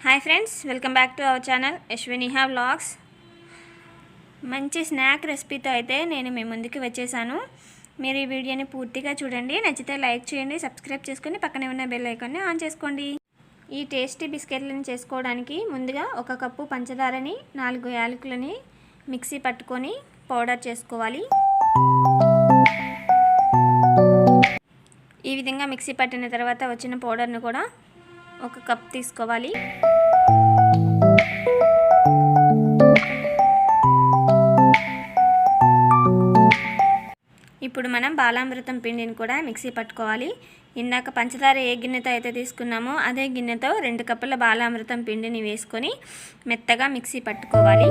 Hi friends welcome back to our channel యశ్వినిహా blogs మంచి snack రెసిపీతో అయితే నేను మీ ముందుకు వచ్చేసాను. మీరు ఈ వీడియోని పూర్తిగా చూడండి నచ్చితే లైక్ చేయండి సబ్స్క్రైబ్ చేసుకొని పక్కనే ఉన్న బెల్ ఐకాన్ని ఆన్ చేసుకోండి. ఈ టేస్టీ బిస్కెట్లను చేసుకోవడానికి ముందుగా ఒక కప్పు పంచదారని నాలుగు యాలకులని మిక్సీ పట్టుకొని పౌడర్ చేసుకోవాలి. ఈ విధంగా మిక్సీ పట్టిన తర్వాత వచ్చిన పౌడర్ను కూడా ఒక కప్ తీసుకోవాలి. ఇప్పుడు మనం బాలామృతం పిండిని కూడా మిక్సీ పట్టుకోవాలి. ఇందాక పంచదార ఏ గిన్నెతో అయితే తీసుకున్నామో అదే గిన్నెతో రెండు కప్పుల బాలామృతం పిండిని వేసుకొని మెత్తగా మిక్సీ పట్టుకోవాలి.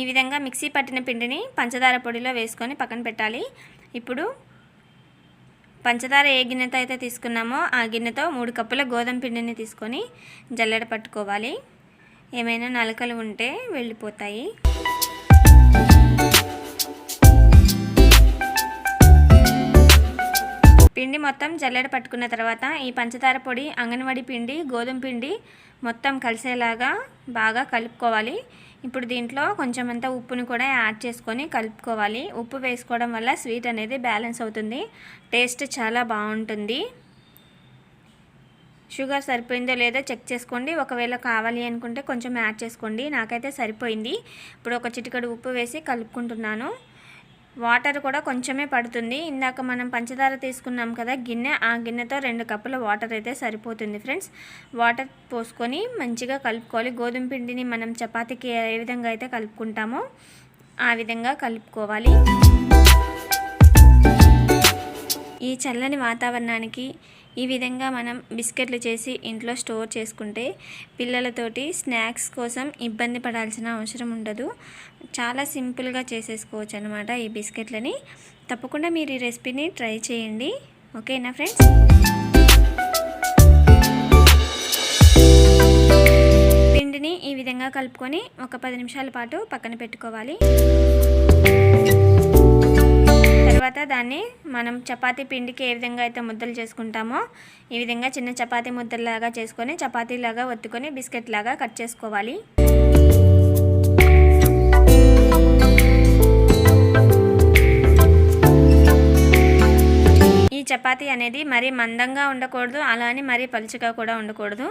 ఈ విధంగా మిక్సీ పట్టిన పిండిని పంచదార పొడిలో వేసుకొని పక్కన పెట్టాలి. ఇప్పుడు పంచదార ఏ గిన్నెతో అయితే తీసుకున్నామో ఆ గిన్నెతో మూడు కప్పుల గోధుమ పిండిని తీసుకొని జల్లెడ పట్టుకోవాలి. ఏమైనా నలకలు ఉంటే వెళ్ళిపోతాయి. పిండి మొత్తం జల్లెడ పట్టుకున్న తర్వాత ఈ పంచదార పొడి అంగన్వాడి పిండి గోధుమ పిండి మొత్తం కలిసేలాగా బాగా కలుపుకోవాలి. ఇప్పుడు దీంట్లో కొంచెం అంత ఉప్పుని కూడా యాడ్ చేసుకొని కలుపుకోవాలి. ఉప్పు వేసుకోవడం వల్ల స్వీట్ అనేది బ్యాలెన్స్ అవుతుంది. టేస్ట్ చాలా బాగుంటుంది. షుగర్ సరిపోయిందో లేదో చెక్ చేసుకోండి. ఒకవేళ కావాలి అనుకుంటే కొంచెం యాడ్ చేసుకోండి. నాకైతే సరిపోయింది. ఇప్పుడు ఒక చిటికడు ఉప్పు వేసి కలుపుకుంటున్నాను. వాటర్ కూడా కొంచెమే పడుతుంది. ఇందాక మనం పంచదార తీసుకున్నాం కదా గిన్నె ఆ గిన్నెతో రెండు కప్పుల వాటర్ అయితే సరిపోతుంది ఫ్రెండ్స్. వాటర్ పోసుకొని మంచిగా కలుపుకోవాలి. గోధుమ పిండిని మనం చపాతీకి ఏ విధంగా అయితే కలుపుకుంటామో ఆ విధంగా కలుపుకోవాలి. ఈ చల్లని వాతావరణానికి ఈ విధంగా మనం బిస్కెట్లు చేసి ఇంట్లో స్టోర్ చేసుకుంటే పిల్లలతోటి స్నాక్స్ కోసం ఇబ్బంది పడాల్సిన అవసరం ఉండదు. చాలా సింపుల్గా చేసేసుకోవచ్చు అనమాట ఈ బిస్కెట్లని. తప్పకుండా మీరు ఈ రెసిపీని ట్రై చేయండి. ఓకేనా ఫ్రెండ్స్? పిండిని ఈ విధంగా కలుపుకొని ఒక పది నిమిషాల పాటు పక్కన పెట్టుకోవాలి. తర్వాత దాన్ని మనం చపాతీ పిండికి ఏ విధంగా అయితే ముద్దలు చేసుకుంటామో ఈ విధంగా చిన్న చపాతీ ముద్దలాగా చేసుకొని చపాతీలాగా ఒత్తుకొని బిస్కెట్ లాగా కట్ చేసుకోవాలి. ఈ చపాతీ అనేది మరీ మందంగా ఉండకూడదు అలానే మరీ పలుచగా కూడా ఉండకూడదు.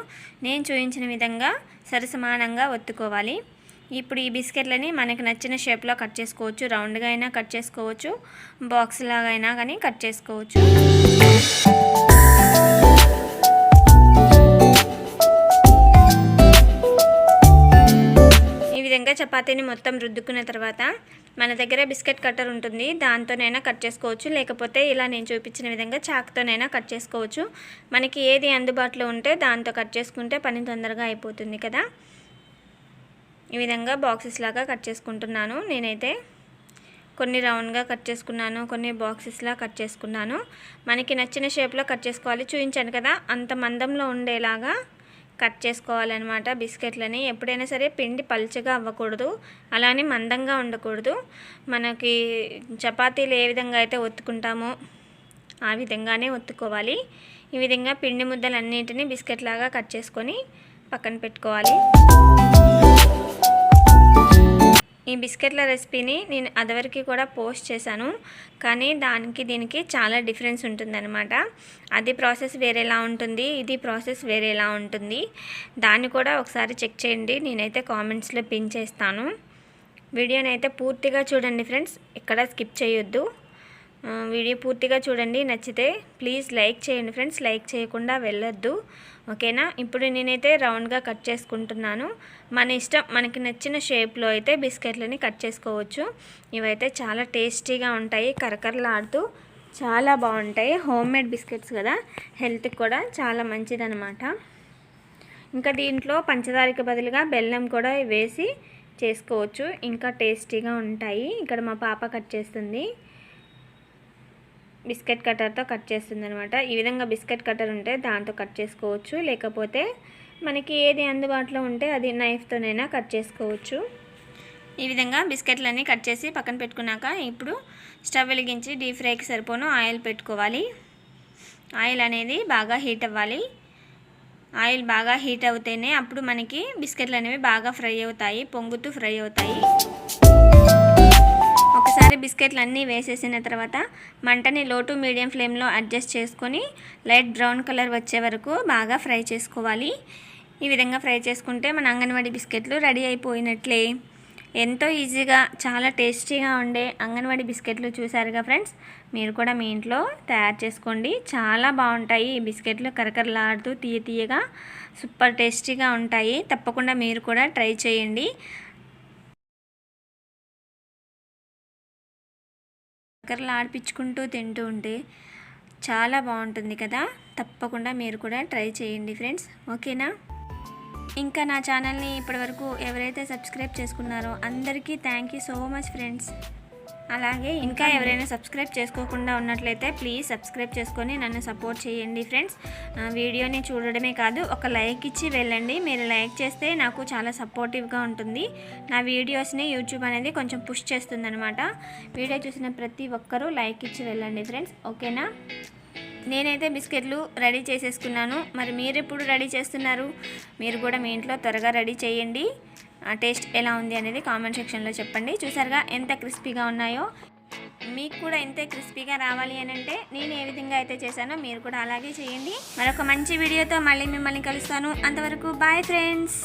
నేను చూపించిన విధంగా సరసమానంగా ఒత్తుకోవాలి. ఇప్పుడు ఈ బిస్కెట్లని మనకు నచ్చిన షేప్లో కట్ చేసుకోవచ్చు. రౌండ్గా అయినా కట్ చేసుకోవచ్చు. బాక్స్ లాగా అయినా కానీ కట్ చేసుకోవచ్చు. ఈ విధంగా చపాతీని మొత్తం రుద్దుకున్న తర్వాత మన దగ్గర బిస్కెట్ కట్టర్ ఉంటుంది. దాంతోనైనా కట్ చేసుకోవచ్చు. లేకపోతే ఇలా నేను చూపించిన విధంగా చాక్తోనైనా కట్ చేసుకోవచ్చు. మనకి ఏది అందుబాటులో ఉంటే దాంతో కట్ చేసుకుంటే పని తొందరగా అయిపోతుంది కదా. ఈ విధంగా బాక్సెస్ లాగా కట్ చేసుకుంటున్నాను. నేనైతే కొన్ని రౌండ్గా కట్ చేసుకున్నాను కొన్ని బాక్సెస్లా కట్ చేసుకున్నాను. మనకి నచ్చిన షేప్లో కట్ చేసుకోవాలి. చూపించాను కదా అంత మందంలో ఉండేలాగా కట్ చేసుకోవాలన్నమాట బిస్కెట్లని. ఎప్పుడైనా సరే పిండి పలుచగా అవ్వకూడదు అలానే మందంగా ఉండకూడదు. మనకి చపాతీలు ఏ విధంగా అయితే ఒత్తుకుంటామో ఆ విధంగానే ఒత్తుకోవాలి. ఈ విధంగా పిండి ముద్దలన్నింటినీ బిస్కెట్ లాగా కట్ చేసుకొని పక్కన పెట్టుకోవాలి. ఈ బిస్కెట్ల రెసిపీని నేను అదివరకు కూడా పోస్ట్ చేశాను. కానీ దానికి దీనికి చాలా డిఫరెన్స్ ఉంటుందన్నమాట. అది ప్రాసెస్ వేరేలా ఉంటుంది ఇది ప్రాసెస్ వేరేలా ఉంటుంది. దాన్ని కూడా ఒకసారి చెక్ చేయండి. నేనైతే కామెంట్స్లో పిన్ చేస్తాను. వీడియోని అయితే పూర్తిగా చూడండి ఫ్రెండ్స్. ఎక్కడ స్కిప్ చేయొద్దు. వీడియో పూర్తిగా చూడండి. నచ్చితే ప్లీజ్ లైక్ చేయండి ఫ్రెండ్స్. లైక్ చేయకుండా వెళ్ళొద్దు. ఓకేనా? ఇప్పుడు నేనైతే రౌండ్గా కట్ చేసుకుంటున్నాను. మన ఇష్టం మనకి నచ్చిన షేప్లో అయితే బిస్కెట్లని కట్ చేసుకోవచ్చు. ఇవైతే చాలా టేస్టీగా ఉంటాయి. కరకరలాడుతూ చాలా బాగుంటాయి. హోమ్ మేడ్ బిస్కెట్స్ కదా? హెల్త్కి కూడా చాలా మంచిదనమాట ఇంకా దీంట్లో పంచదారకి బదులుగా బెల్లం కూడా వేసి చేసుకోవచ్చు. ఇంకా టేస్టీగా ఉంటాయి. ఇక్కడ మా పాప కట్ చేస్తుంది. బిస్కెట్ కట్టర్తో కట్ చేస్తుంది అనమాట ఈ విధంగా బిస్కెట్ కట్టర్ ఉంటే దాంతో కట్ చేసుకోవచ్చు. లేకపోతే మనకి ఏది అందుబాటులో ఉంటే అది నైఫ్తోనైనా కట్ చేసుకోవచ్చు. ఈ విధంగా బిస్కెట్లన్నీ కట్ చేసి పక్కన పెట్టుకున్నాక ఇప్పుడు స్టవ్ వెలిగించి డీప్ ఫ్రైకి సరిపోను ఆయిల్ పెట్టుకోవాలి. ఆయిల్ అనేది బాగా హీట్ అవ్వాలి. ఆయిల్ బాగా హీట్ అవుతేనే అప్పుడు మనకి బిస్కెట్లు అనేవి బాగా ఫ్రై అవుతాయి పొంగుతూ ఫ్రై అవుతాయి. ఒకసారి బిస్కెట్లు అన్నీ వేసేసిన తర్వాత మంటని లో టు మీడియం ఫ్లేమ్లో అడ్జస్ట్ చేసుకొని లైట్ బ్రౌన్ కలర్ వచ్చే వరకు బాగా ఫ్రై చేసుకోవాలి. ఈ విధంగా ఫ్రై చేసుకుంటే మన అంగన్వాడీ బిస్కెట్లు రెడీ అయిపోయినట్లే. ఎంతో ఈజీగా చాలా టేస్టీగా ఉండే అంగన్వాడీ బిస్కెట్లు చూసారుగా ఫ్రెండ్స్? మీరు కూడా మీ ఇంట్లో తయారు చేసుకోండి. చాలా బాగుంటాయి. ఈ బిస్కెట్లు కరకరలాడుతూ తీయ తీయగా సూపర్ టేస్టీగా ఉంటాయి. తప్పకుండా మీరు కూడా ట్రై చేయండి. కరకరలు ఆడిపించుకుంటూ తింటూ ఉంటే చాలా బాగుంటుంది కదా? తప్పకుండా మీరు కూడా ట్రై చేయండి ఫ్రెండ్స్. ఓకేనా? ఇంకా నా ఛానల్ని ఇప్పటివరకు ఎవరైతే సబ్స్క్రైబ్ చేసుకున్నారో అందరికీ thank you so much friends. అలాగే ఇంకా ఎవరైనా సబ్స్క్రైబ్ చేసుకోకుండా ఉన్నట్లయితే ప్లీజ్ సబ్స్క్రైబ్ చేసుకొని నన్ను సపోర్ట్ చేయండి ఫ్రెండ్స్. వీడియోని చూడడమే కాదు ఒక లైక్ ఇచ్చి వెళ్ళండి. మీరు లైక్ చేస్తే నాకు చాలా సపోర్టివ్గా ఉంటుంది. నా వీడియోస్ని యూట్యూబ్ అనేది కొంచెం పుష్ చేస్తుందనమాట వీడియో చూసిన ప్రతి ఒక్కరూ లైక్ ఇచ్చి వెళ్ళండి ఫ్రెండ్స్. ఓకేనా? నేనైతే బిస్కెట్లు రెడీ చేసేసుకున్నాను. మరి మీరు ఎప్పుడు రెడీ చేస్తున్నారు? మీరు కూడా మీ ఇంట్లో త్వరగా రెడీ చేయండి. టేస్ట్ ఎలా ఉంది అనేది కామెంట్ సెక్షన్లో చెప్పండి. చూసారుగా ఎంత క్రిస్పీగా ఉన్నాయో. మీకు కూడా ఇంతే క్రిస్పీగా రావాలి అని అంటే నేను ఏ విధంగా అయితే చేశానో మీరు కూడా అలాగే చేయండి. మరొక మంచి వీడియోతో మళ్ళీ మిమ్మల్ని కలుస్తాను. అంతవరకు బాయ్ ఫ్రెండ్స్.